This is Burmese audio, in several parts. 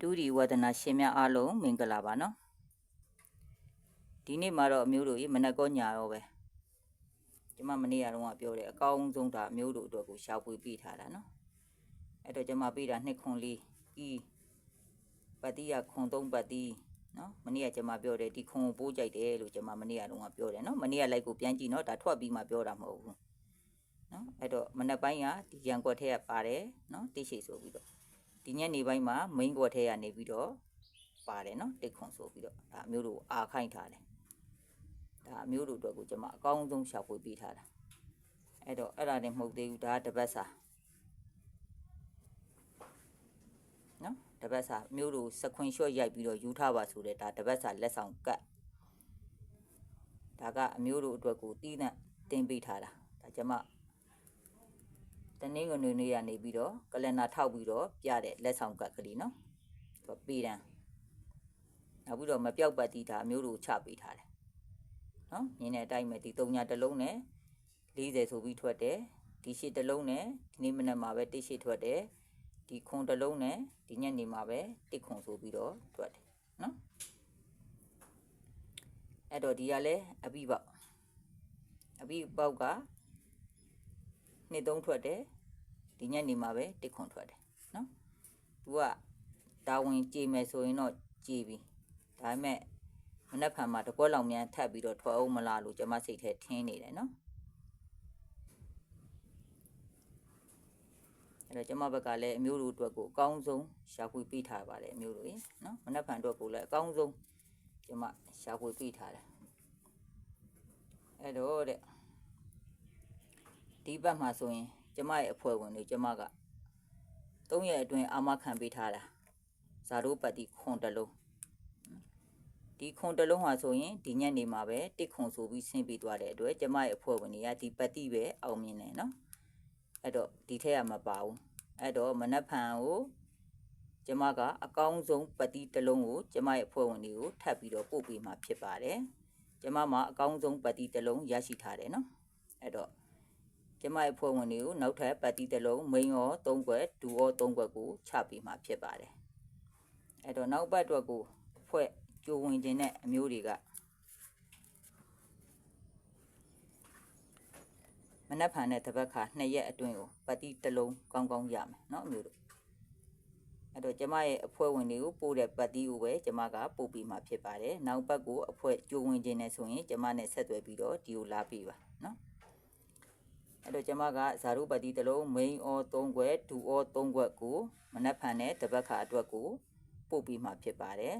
ဒုရီဝဒနာရှင်များအားလုံးမင်္ဂလာပါနော်ဒီနေ့မှာတော့အမျိုးတို့ရေမနက်ကောညာရောပဲကျမမနေ့ကတော့ပြောတယ်အကောင်းဆုံးဒါအမျိုးတို့အတွက်ကိုရှာဖွေပေးထားတာနော်အဲ့တော့ကျမပေးတာနှစ်ခွန်လေးဤပတိယခွန်သုံးပတိနော်မနေ့ကကျမပြောတယ်ဒီခွန်ကိုပိုးကြိုက်တယ်လို့ကျမမနေ့ကတော့ပြောတယ်နော်မနေ့ကလိုက်ကိုပြန်ကြည့်နော်ဒါထွက်ပြီးမှပြောတာမဟုတ်ဘူးနော်အဲ့တော့မနက်ပိုင်းကဒီရန်ကွက်ထက်ကပါတယ်နော်တိရှိဆိုပြီးတော့ ဒီညနေပိုင်းမှာ main ကွက်ထက်ကနေပြီးတော့ပါတယ်နော်တိတ်ခွန်ဆိုပြီးတော့ဒါအမျိုးတို့အာခိုင်းထားတယ်ဒါအမျိုးတို့အတွက်ကိုကျွန်မအကောင်းဆုံးရှာဖွေပေးထားတာအဲ့တော့အဲ့ဒါနဲ့မဟုတ်သေးဘူးဒါတပတ်စာနော်တပတ်စာအမျိုးတို့စခွင်ရှော့ရိုက်ပြီးတော့ယူထားပါဆိုတဲ့ဒါတပတ်စာလက်ဆောင်ကတ်ဒါကအမျိုးတို့အတွက်ကိုတီးနှံ့တင်ပေးထားတာဒါကျွန်မ တနင်္ဂနွေနေ့ကနေပြီးတော့ကလန်ဒါထောက်ပြီးတော့ပြတဲ့လက်ဆောင်ကတ်ကလေးနော်သူကပေးတန်းနောက်ပြီးတော့မပြောက်ပတ်တီးတာအမျိုးတို့ချပေးထားတယ်နော်မြင်တဲ့အတိုင်းပဲဒီ၃ညတစ်လုံးနဲ့40ဆိုပြီးထွက်တယ်ဒီရှစ်တစ်လုံးနဲ့ဒီနေ့မနက်မှာပဲတစ်ရှစ်ထွက်တယ်ဒီခွန်တစ်လုံးနဲ့ဒီညနေမှာပဲတစ်ခွန်ဆိုပြီးတော့ထွက်တယ်နော်အဲ့တော့ဒီကလည်းအပိပေါက်အပိပေါက်က နှစ်သုံးထွက်တယ်ဒီညနေမှာပဲတစ်ခွန်ထွက်တယ်နော်သူကတာဝန်ကြည်မယ်ဆိုရင်တော့ကြည်ပြီဒါပေမဲ့မနှက်ဖန်မှာတကွက်လောင်မြန်ထပ်ပြီးတော့ထွက်အောင်မလားလို့ကျွန်မစိတ်ထဲထင်းနေတယ်နော်အဲ့တော့ကျွန်မဘက်ကလည်းအမျိုးတို့အတွက်ကိုအကောင်းဆုံးရှာဖွေပေးထားပါတယ်အမျိုးတို့ရေနော်မနှက်ဖန်အတွက်ကိုလည်းအကောင်းဆုံးကျွန်မရှာဖွေပေးထားတယ်အဲ့တော့တဲ့ ဒီဘက်မှာဆိုရင် ကျမရဲ့အဖွဲ့ဝင်တွေကျမက၃ရက်အတွင်းအာမခံပေးထားတာဇာတို့ပတ်တိခွန်တလုံးဒီခွန်တလုံးဟာဆိုရင်ဒီညက်နေမှာပဲတစ်ခွန်ဆိုပြီးဆင်းပြီးသွားတဲ့အတွက်ကျမရဲ့အဖွဲ့ဝင်တွေကဒီပတ်တိပဲအောင်မြင်တယ်နော်အဲ့တော့ဒီထက်ကမပါဘူးအဲ့တော့မနက်ဖြန်ကိုကျမကအကောင်းဆုံးပတ်တိတစ်လုံးကိုကျမရဲ့အဖွဲ့ဝင်တွေကိုထပ်ပြီးတော့ပို့ပေးမှာဖြစ်ပါတယ်ကျမမှာအကောင်းဆုံးပတ်တိတစ်လုံးရရှိထားတယ်နော်အဲ့တော့ ကျမရဲ့ဖွဲ့ဝင်တွေကိုနောက်ထပ်ပတ်တီးတစ်လုံးမိန်ရော၃ခွက်ဒူရော၃ခွက်ကိုချပေးမှာဖြစ်ပါတယ်အဲ့တော့နောက်ပတ်အတွက်ကိုဖွဲ့ကြိုဝင်ခြင်းတဲ့အမျိုးတွေကမနက်ဖြန်နဲ့တပတ်ခါနှစ်ရက်အတွင်းကိုပတ်တီးတစ်လုံးကောင်းကောင်းရမယ်เนาะအမျိုးတို့အဲ့တော့ကျမရဲ့အဖွဲ့ဝင်တွေကိုပို့တဲ့ပတ်တီးကိုပဲကျမကပို့ပေးမှာဖြစ်ပါတယ်နောက်ပတ်ကိုအဖွဲ့ကြိုဝင်ခြင်းနဲ့ဆိုရင်ကျမနဲ့ဆက်သွယ်ပြီးတော့ဒီကိုလာပေးပါเนาะ အဲ့တော့ကျမကဇာရုပတိတစ်လုံး main or 3ခွက်ဒူ or 3ခွက်ကိုမနက်ဖြန်နဲ့တပတ်ခါအတွက်ကိုပို့ပြီးမှဖြစ်ပါတယ်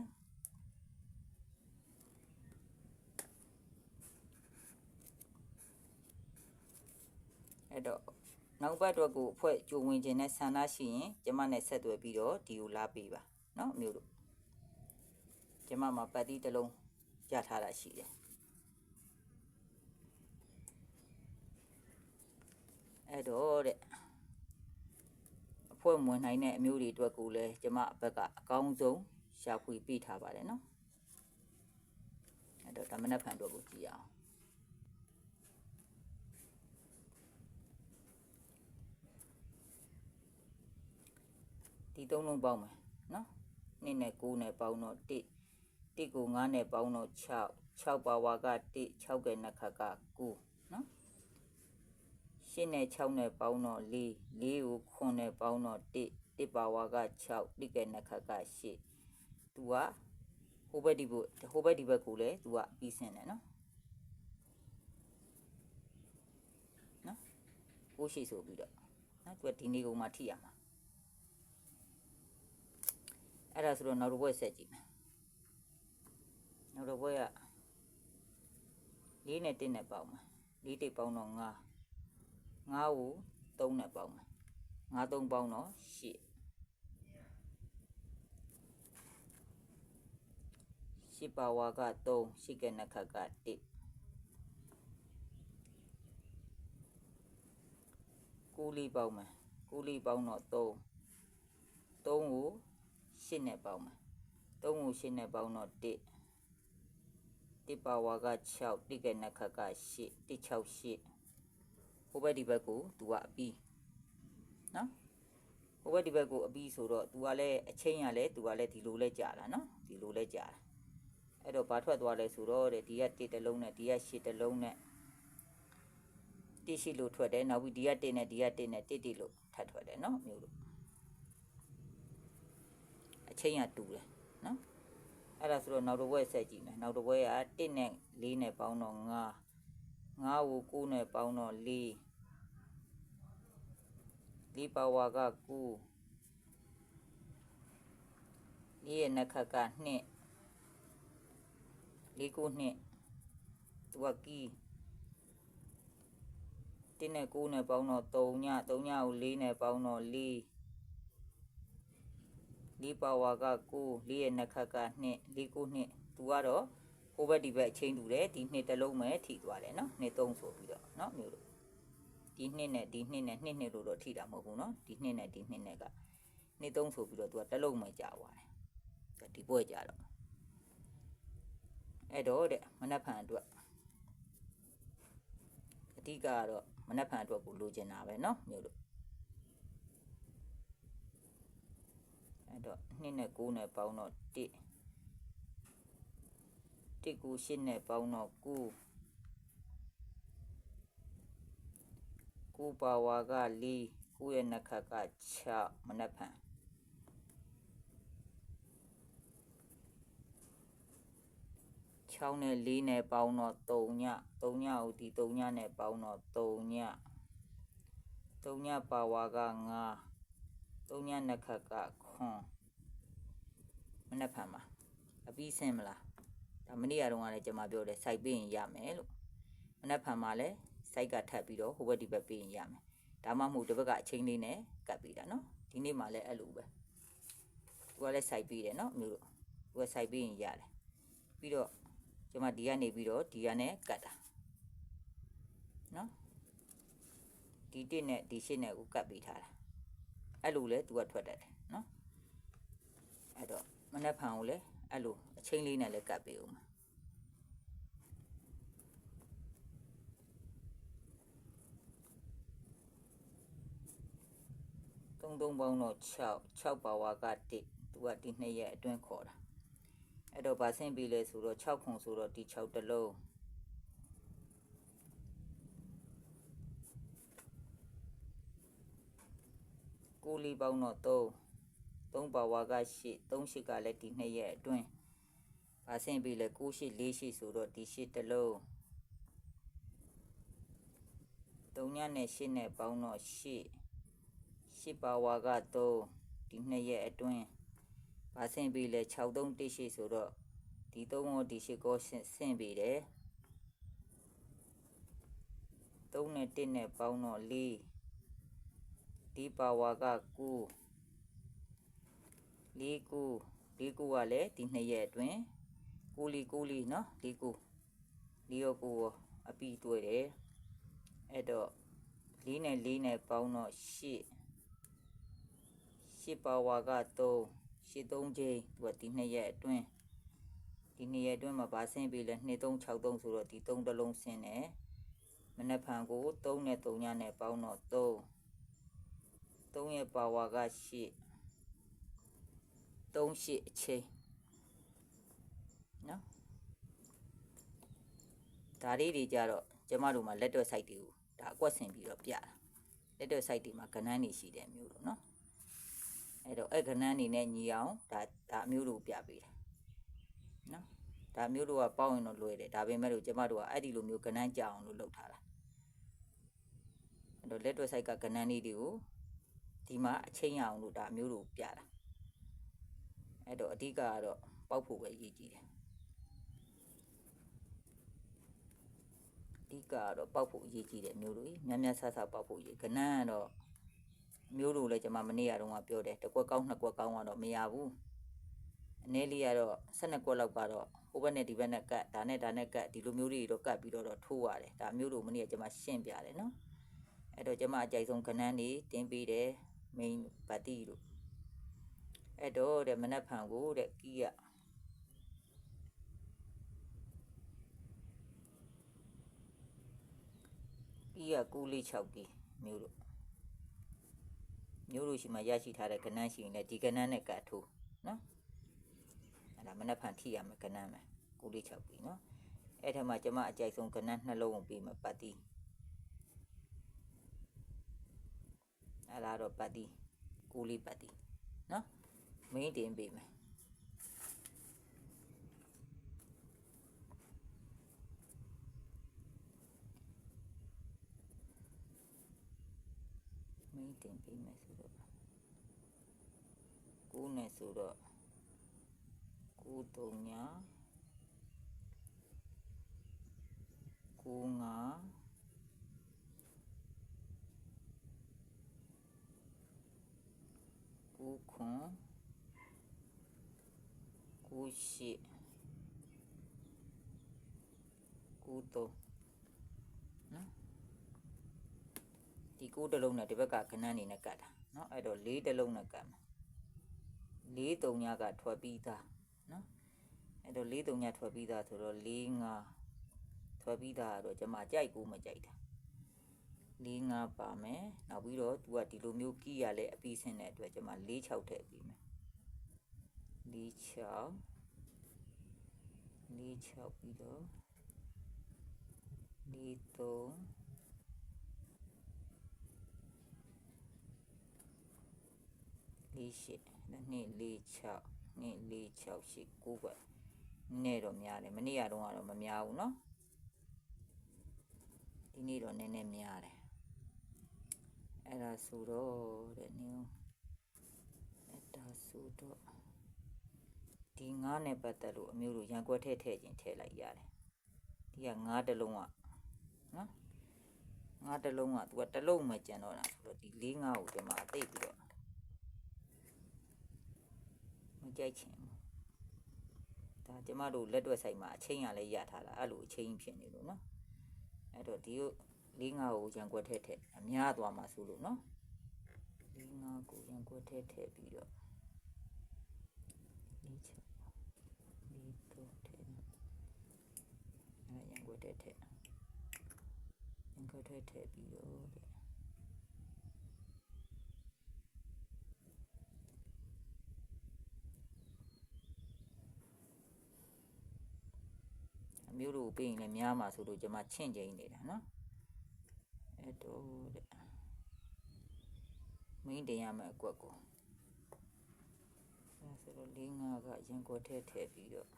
အဲ့တော့နောက်ဘက်အတွက်ကိုအဖွဲ့ကြိုဝင်ခြင်းနဲ့ဆန္ဒရှိရင်ကျမနဲ့ဆက်သွယ်ပြီးတော့ဒီကိုလာပေးပါเนาะမျိုးတို့ကျမမှာပတ်တိတစ်လုံးရထားတာရှိတယ် အဲ့တော့တဲ့အဖွဲ့မဝင်နိုင်တဲ့အမျိုးတွေအတွက်ကိုလည်းကျမအဘက်ကအကောင်းဆုံးရှာဖွေပေးထားပါတယ်နော်အဲ့တော့ဒါမနက်ဖြန်အတွက်ကိုကြည့်အောင်ဒီသုံးလုံးပေါင်းမယ်နော်2နဲ့9နဲ့ပေါင်းတော့1 1ကို9နဲ့ပေါင်းတော့6 6ပါဝါက1 6ကဲနှစ်ခါက9နော် ရှင်းနဲ့6နဲ့ပေါင်းတော့4 4ကိုခွန်နဲ့ပေါင်းတော့1 1ပါဝါက6တိကဲနှစ်ခတ်က8သူကဟိုဘက်ဒီဘက်ဟိုဘက်ဒီဘက်ကိုလည်းသူကပြီးဆင်းတယ်နော်နော်ကိုရှိဆိုပြီးတော့နော်သူကဒီနေကုန်မှထိရမှာအဲ့ဒါဆိုတော့နောက်တစ်ဘက်ဆက်ကြည့်မယ်နောက်တစ်ဘက်က4နဲ့1နဲ့ပေါင်းမယ်4တိတ်ပေါင်းတော့9 9ကို3နဲ့ပေါင်းမယ်9 3ပေါင်းတော့8 8ပါဝါက3 8ကနှစ်ခတ်က1 9လေးပေါင်းမယ်9လေးပေါင်းတော့3 3ကို8နဲ့ပေါင်းမယ်3ကို8နဲ့ပေါင်းတော့1 1ပါဝါက6 1ကနှစ်ခတ်က8 1 6 8 ဟိုဘက်ဒီဘက်ကိုသူကအပြီးနော်ဟိုဘက်ဒီဘက်ကိုအပြီးဆိုတော့ तू ကလည်းအချင်းရလဲ तू ကလည်းဒီလိုလဲကြာတာနော်ဒီလိုလဲကြာတာအဲ့တော့ဘာထွက်သွားလဲဆိုတော့တဲ့ဒီကတစ်တစ်လုံးနဲ့ဒီကရှစ်တစ်လုံးနဲ့တစ်ရှိလို့ထွက်တယ်နောက်ပြီးဒီကတစ်နဲ့ဒီကတစ်နဲ့တစ်တစ်လို့ထပ်ထွက်တယ်နော်မျိုးလို့အချင်းရတူတယ်နော်အဲ့ဒါဆိုတော့နောက်တစ်ဘွဲဆက်ကြည့်မယ်နောက်တစ်ဘွဲကတစ်နဲ့လေးနဲ့ပေါင်းတော့9 9ကို9နဲ့ပေါင်းတော့4ဒီပါဝါက9ဒီရဲ့နှက်ခတ်က2လေးကို2သူကကီတင်းနဲ့9နဲ့ပေါင်းတော့3ည3ညကို4နဲ့ပေါင်းတော့4ဒီပါဝါက9လေးရဲ့နှက်ခတ်က2လေးကို2သူကတော့ဟိုဘက်ဒီဘက်အချင်းတူတယ်ဒီနှစ်တစ်လုံးပဲထိသွားတယ်နော်နှစ်သုံးဆိုပြီးတော့နော်မျိုးလို့ဒီနှစ်နဲ့ဒီနှစ်နဲ့နှစ်နှစ်လို့တော့ထိတာမဟုတ်ဘူးနော်ဒီနှစ်နဲ့ဒီနှစ်နဲ့ကနှစ်သုံးဆိုပြီးတော့သူကတစ်လုံးပဲကြာသွားတယ်ဒီပွဲကြာတော့အဲ့တော့တဲ့မနက်ဖြန်အတွက်အဓိကကတော့မနက်ဖြန်အတွက်ကိုလိုချင်တာပဲเนาะမျိုးလို့အဲ့တော့2နဲ့9နဲ့ပေါင်းတော့1 1ကို8နဲ့ပေါင်းတော့9 9ပါဝါက4 9ရဲ့နှစ်ခတ်က6မနက်ဖြန်6နဲ့4နဲ့ပေါင်းတော့3ည3ညကိုဒီ3ညနဲ့ပေါင်းတော့3ည3ညပါဝါက5 3ညနှစ်ခတ်ကခွန်မနက်ဖြန်ပါအပြီးဆင်းမလား ဒါမနေ့ကတော့လည်းကျွန်မပြောတယ်စိုက်ပေးရင်ရမယ်လို့မနက်ဖြန်မှာလည်းစိုက်ကထပ်ပြီးတော့ဟိုဘက်ဒီဘက်ပေးရင်ရမယ်ဒါမှမဟုတ်တစ်ဘက်ကအချင်းလေးနဲ့ကတ်ပေးတာနော်ဒီနေ့မှလည်းအဲ့လိုပဲသူကလည်းစိုက်ပေးတယ်နော်မျိုးတို့သူကစိုက်ပေးရင်ရတယ်ပြီးတော့ကျွန်မဒီကနေပြီးတော့ဒီကနဲ့ကတ်တာနော်ဒီတစ်နဲ့ဒီရှစ်နဲ့ကိုကတ်ပေးထားတာအဲ့လိုလဲသူကထွက်တတ်တယ်နော်အဲ့တော့မနက်ဖြန်ကိုလည်း အဲ့လိုအချင်းလေးနဲ့လည်းကတ်ပေးဦးမှာသုံးသုံးပေါင်းတော့6 6ပါဝါက1သူကဒီနှစ်ရက်အတွင်းခေါ်တာအဲ့တော့ဗာဆင်းပြီးလဲဆိုတော့6ခုဆိုတော့ဒီ6တလုံးကိုလီပေါင်းတော့3 3ပါဝါက8 3ရှိကလည်းဒီနှစ်ရက်အတွင်းဗာဆင်းပြီးလဲ9ရှိ4ရှိဆိုတော့ဒီ8တလုံး3ညနဲ့8နဲ့ပေါင်းတော့8 8ပါဝါက3ဒီနှစ်ရက်အတွင်းဗာဆင်းပြီးလဲ6 3 1ရှိဆိုတော့ဒီ3ကိုဒီ8ကိုဆင်းပြီးတယ်3နဲ့1နဲ့ပေါင်းတော့4ဒီပါဝါက9 4 9 4 9ကလည်းဒီနှစ်ရက်အတွင်း9လီ9လီနော်4 9 4ရော9ရောအပြီးတွေ့တယ်အဲ့တော့4နဲ့4နဲ့ပေါင်းတော့8 8ပါဝါက3 8 3ချိန်သူကဒီနှစ်ရက်အတွင်းဒီနှစ်ရက်အတွင်းမှာဗာဆင်းပြီးလဲ2 3 6 3ဆိုတော့ဒီ3တလုံးဆင်းတယ်မနက်ဖြန်ကို3နဲ့3ညနဲ့ပေါင်းတော့3 3ရဲ့ပါဝါက8 3ရှိအချိန်နော်ဒါလေးတွေကြတော့ကျမတို့မှာလက်တော့ site တွေကိုဒါအကွက်ဆင်ပြီးတော့ပြတာလက်တော့ site တွေမှာကဏ္ဍနေရှိတယ်မျိုးလို့နော်အဲ့တော့အဲ့ကဏ္ဍနေနဲ့ညီအောင်ဒါဒါအမျိုးတို့ပြပေးတယ်နော်ဒါမျိုးတို့ကပေါင်းရင်တော့လွယ်တယ်ဒါပေမဲ့လို့ကျမတို့ကအဲ့ဒီလိုမျိုးကဏ္ဍကြအောင်လို့လုပ်ထားတာအဲ့တော့လက်တော့ site ကကဏ္ဍနေတွေကိုဒီမှာအချိန်ရအောင်လို့ဒါအမျိုးတို့ပြတာ အဲ့တော့အဓိကကတော့ပေါက်ဖို့ပဲရည်ကြည်တယ်အဓိကကတော့ပေါက်ဖို့ရည်ကြည်တယ်မျိုးတို့များများဆဆပေါက်ဖို့ရည်ကနန်းကတော့မျိုးတို့လည်းကျွန်မမနေ့ကတော့ပြောတယ်တစ်ကွက်ကောင်းနှစ်ကွက်ကောင်းကတော့မရဘူးအနည်းလေးကတော့12ကွက်လောက်ကတော့ဟိုဘက်နဲ့ဒီဘက်နဲ့ကတ်ဒါနဲ့ဒါနဲ့ကတ်ဒီလိုမျိုးတွေတော့ကတ်ပြီးတော့ထိုးရတယ်ဒါမျိုးတို့မနေ့ကကျွန်မရှင်းပြတယ်နော်အဲ့တော့ကျွန်မအကြိုက်ဆုံးကနန်းနေတင်းပေးတယ် main ဗတိတို့ အဲ့တော့တဲ့မနက်ဖြန်ကိုတဲ့ကီးရကီးရကူလေး6ကီးမျိုးတို့မျိုးတို့ရှိမှရရှိထားတဲ့ကဏ္ဍရှိရင်လည်းဒီကဏ္ဍနဲ့ကတ်ထိုးနော်အဲ့ဒါမနှက်ဖန်ထိရမယ်ကဏ္ဍမယ်ကူလေး6ပြီနော်အဲ့ထက်မှကျမအကြိုက်ဆုံးကဏ္ဍနှလုံးကိုပြီးမှပတ်တိအဲ့ဒါတော့ပတ်တိကူလေးပတ်တိနော် mấy điểm bị mày mấy điểm bị mày sửa được cú này sửa được cú tùng nhá cú ngã. Cú khủng 98 93နော်ဒီ6တလုံးနဲ့ဒီဘက်ကခဏနေနဲ့ကတ်တာနော်အဲ့တော့4တလုံးနဲ့ကတ်မှာ4 3ညကထွက်ပြီးသားနော်အဲ့တော့4 3ညထွက်ပြီးသားဆိုတော့4 5ထွက်ပြီးသားကတော့ကျွန်မကြိုက်ကိုမကြိုက်တာ4 5ပါမယ်နောက်ပြီးတော့ तू ကဒီလိုမျိုးကြည့်ရလဲအပီးဆင်းတဲ့အတွက်ကျွန်မ4 6ထည့်ပြီး မယ်၄6၄6ပြီးတော့၄3 လေးရှစ်နှစ်လေး6နှစ်လေး6ရှစ်9ပဲနည်းတော့များတယ်မနေ့ကတော့ကတော့မများဘူးเนาะဒီနေ့တော့နည်းနည်းများတယ်အဲ့ဒါဆိုတော့တဲ့နင်းအဲ့ဒါဆိုတော့ ဒီငါးနဲ့ပတ်သက်လို့အမျိုးတို့ရန်ကွက်ထဲထည့်ခြင်းထည့်လိုက်ရတယ်ဒီကငါးတစ်လုံးကနော်ငါးတစ်လုံးကသူကတစ်လုံးမှကျန်တော့တာဆိုတော့ဒီလေးငါးကိုကျွန်မအသိပြီးတော့မကြိုက်ချင်ဘူးဒါကျမတို့လက်တွက်ဆိုင်မှာအချိန်ရလဲရထားတာအဲ့လိုအချိန်ဖြစ်နေလို့နော်အဲ့တော့ဒီကိုလေးငါကိုရန်ကွက်ထဲထည့်အများသွားမှာဆိုလို့နော်လေးငါကိုရန်ကွက်ထဲထည့်ပြီးတော့လေးချက်လေးတော့ထည့်အဲ့ရန်ကွက် ထဲထည့်ရန်ကွက်ထဲထည့်ပြီးတော့တဲ့အမျိုးတို့ကိုပြီးရင်လည်းများမှာဆိုလို့ကျွန်မချင့်ကျိန်နေတာနော်အဲ့တော့တဲ့မင်းတင်ရမယ့်အကွက်ကိုအဲဆိုတော့လေးငါကရင်ကွက်ထဲထည့်ပြီးတော့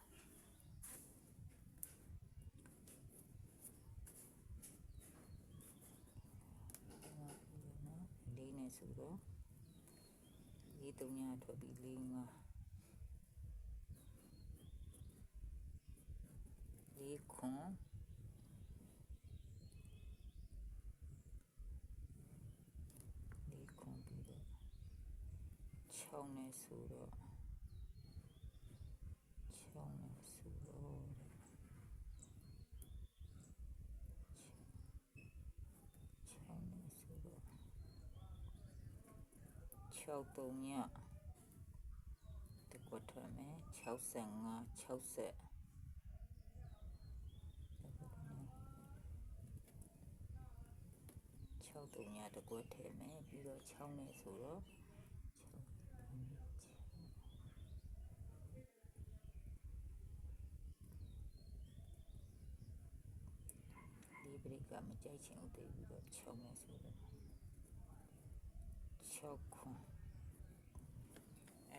လေးနဲ့ ဆိုတော့လေးတုံညာထွက်ပြီးလေးငါလေးခွန်လေးခွန်ပြီးတော့6နဲ့ဆိုတော့6နဲ့ဆိုတော့6နဲ့ဆိုတော့ 6တုံညတကွတ်ထွက်မယ်65 60 6တုံညာတကွက်ထဲမယ်ပြီးတော့6နဲ့ဆိုတော့ဒီဘရိတ်ကမကြိုက်ချင်ဦးသေးပြီးတော့6နဲ့ဆိုတော့6ခွန်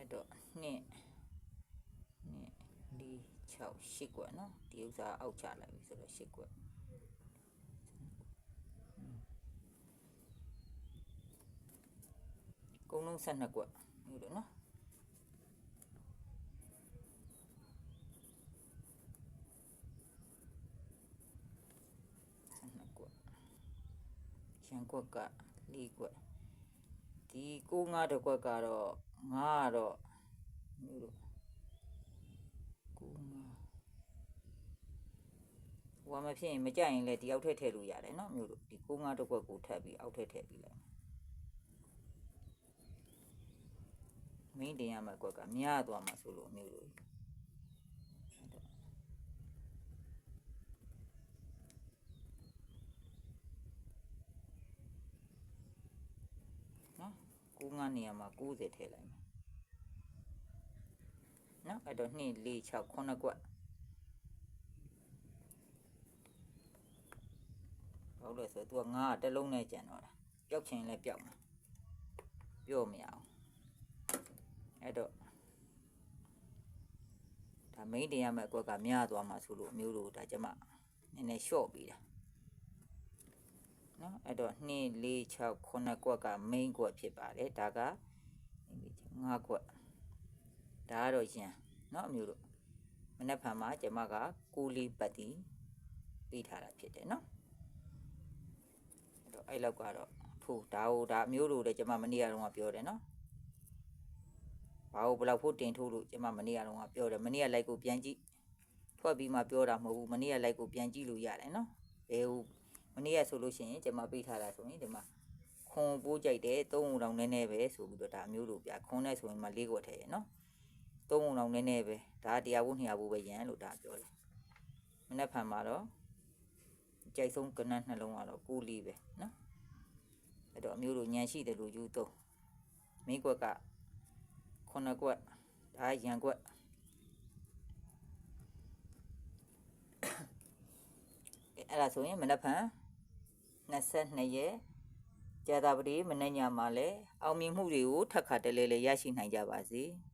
အဲ့တော့နှစ်နှစ်ဒီ6 8ကွက်နော်ဒီဥစ္စာအောက်ချလိုက်ပြီဆိုတော့8ကွက်ကုန်းလုံး12ကွက်မျိုးလို့နော်12ကွက်ရန်ကွက်က4ကွက်ဒီကိုငါတစ်ကွက်ကတော့ ငါကတော့မျိုးလို့ကိုငါဟိုမဖြစ်ရင်မကြိုက်ရင်လည်းဒီအောက်ထည့်ထည့်လို့ရတယ်နော်မျိုးလို့ဒီကိုငါတစ်ကွက်ကိုထပ်ပြီးအောက်ထည့်ထည့်ပြီးလိုက်မင်းတင်ရမယ့်ကွက်ကများသွားမှာဆိုလို့မျိုးလို့ 65နေရာမှာ90ထည့်လိုက်မယ်နော်အဲ့တော့2 4 6 9ကွက်ဟုတ်လို့ဆိုသူကငါးတလုံးနဲ့ကြံတော့တာပျောက်ချင်လဲပျောက်မှာပြော့မရအောင်အဲ့တော့ဒါ main တင်ရမယ့်အကွက်ကများသွားမှာဆိုလို့အမျိုးလိုဒါကျမနည်းနည်း short ပေးတာ နော်အဲ့တော့2 4 6 9ကွက်ကမိန်ကွက်ဖြစ်ပါတယ်ဒါက5ကွက်ဒါကတော့ရန်နော်အမျိုးတို့မနေ့ဖန်မှာကျမကကူလီပတ်တီပြီးထားတာဖြစ်တယ်နော်အဲ့တော့အဲ့လောက်ကတော့ထို့ဒါဟိုဒါအမျိုးတို့လည်းကျမမနေ့ကတော့ပြောတယ်နော်ဘာလို့ဘယ်လောက်ဖို့တင်ထိုးလို့ကျမမနေ့ကတော့ပြောတယ်မနေ့ကလိုက်ကိုပြန်ကြည့်ထွက်ပြီးမှပြောတာမဟုတ်ဘူးမနေ့ကလိုက်ကိုပြန်ကြည့်လို့ရတယ်နော်ဘယ်ဟို မနေ့ကဆိုလို့ရှိရင်ကျမပေးထားတာဆိုရင်ဒီမှာခွန်ပိုးကြိုက်တယ်သုံးုံတောင်နည်းနည်းပဲဆိုပြီးတော့ဒါအမျိုးတို့ပြခွန်နဲ့ဆိုရင်မှလေးခွက်ထည့်ရနော်သုံးုံတောင်နည်းနည်းပဲဒါတရားဖို့200ဘူးပဲရန်လို့ဒါပြောတယ်မနေ့ဖန်မှာတော့ကြိုက်ဆုံးကနန်းနှလုံးကတော့ကူလီပဲနော်အဲ့တော့အမျိုးတို့ညံရှိတယ်လို့ယူတော့မင်းကွက်ကခုနှစ်ကွက်ဒါရန်ကွက်အဲ့ဒါဆိုရင်မနက်ဖြန် 22ရက်ကြာတာပတိမနေ့ညမှာလဲအောင်မြင်မှုတွေကိုထပ်ခါတလဲလဲရရှိနိုင်ကြပါစေ။